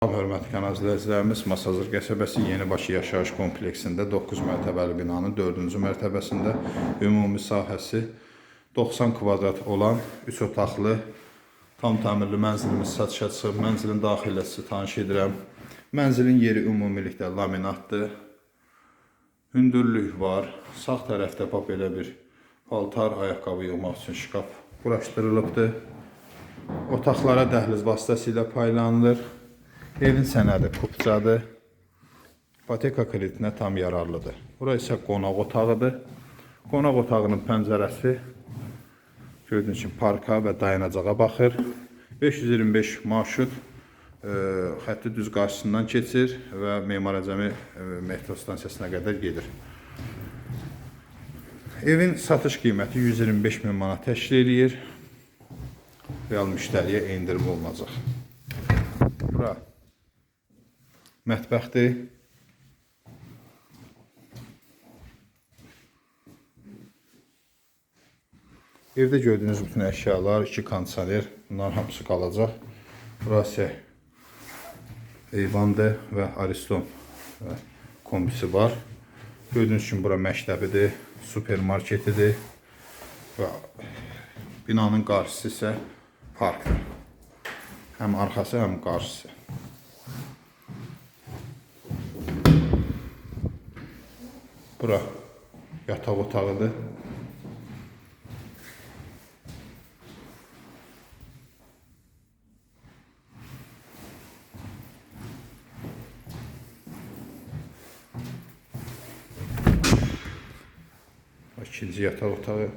Hörmətli kanal izləyicilərimiz, Masazır qəsəbəsi Yenibaşı yaşayış kompleksində 9 mərtəbəli binanın 4-cü mərtəbəsində ümumi sahəsi 90 kvadrat olan 3 otaqlı tam təmirli mənzilimiz satışa çıxıb. Mənzilin daxiləsi tanış edirəm. Mənzilin yeri ümumilikdə laminatdır. Hündürlük var. Sağ tərəfdə bax belə bir paltar, ayaqqabı yığmaq üçün şkaf quraşdırılıbdır. Otaqlara dəhliz vasitəsilə paylanılır. Evin sənədi kupçadır. İpoteka kreditinə tam yararlıdır. Bura isə qonaq otağıdır. Qonaq otağının pəncərəsi gördüyünüz kimi parka və dayanacağa baxır. 525 marşrut e, xətti düz qarşısından keçir və Memar Əcəmi e, metro stansiyasına qədər gedir. Evin satış qiyməti 125 min manat təşkil eləyir. Real müştəriyə endirim olunacaq. Bura mətbəxdir. Evdə gördüyünüz bütün əşyalar, iki kondisioner, bunların hamısı qalacaq. Burası eyvandır və Ariston kombisi var. Gördüyünüz kimi bura məktəbidir, supermarketidir və binanın qarşısı isə parkdır. Həm arxası, həm qarşısı. Bura yataq otağıdır. İkinci yataq otağı.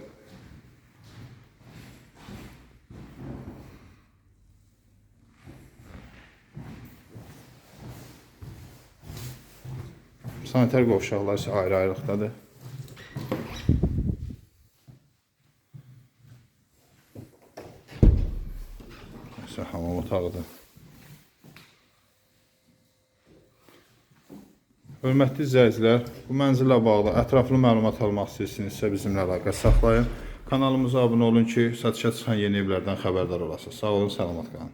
Sanitar qovşaqlar isə ayrı-ayrılıqdadır. Isə hamam otağıdır. Hörmətli izləyicilər, bu mənzillə bağlı ətraflı məlumat almaq istəyirsinizsə bizimlə əlaqə saxlayın. Kanalımıza abunə olun ki, satışa çıxan yeni evlərdən xəbərdar olasınız. Sağ olun, salamat qalın.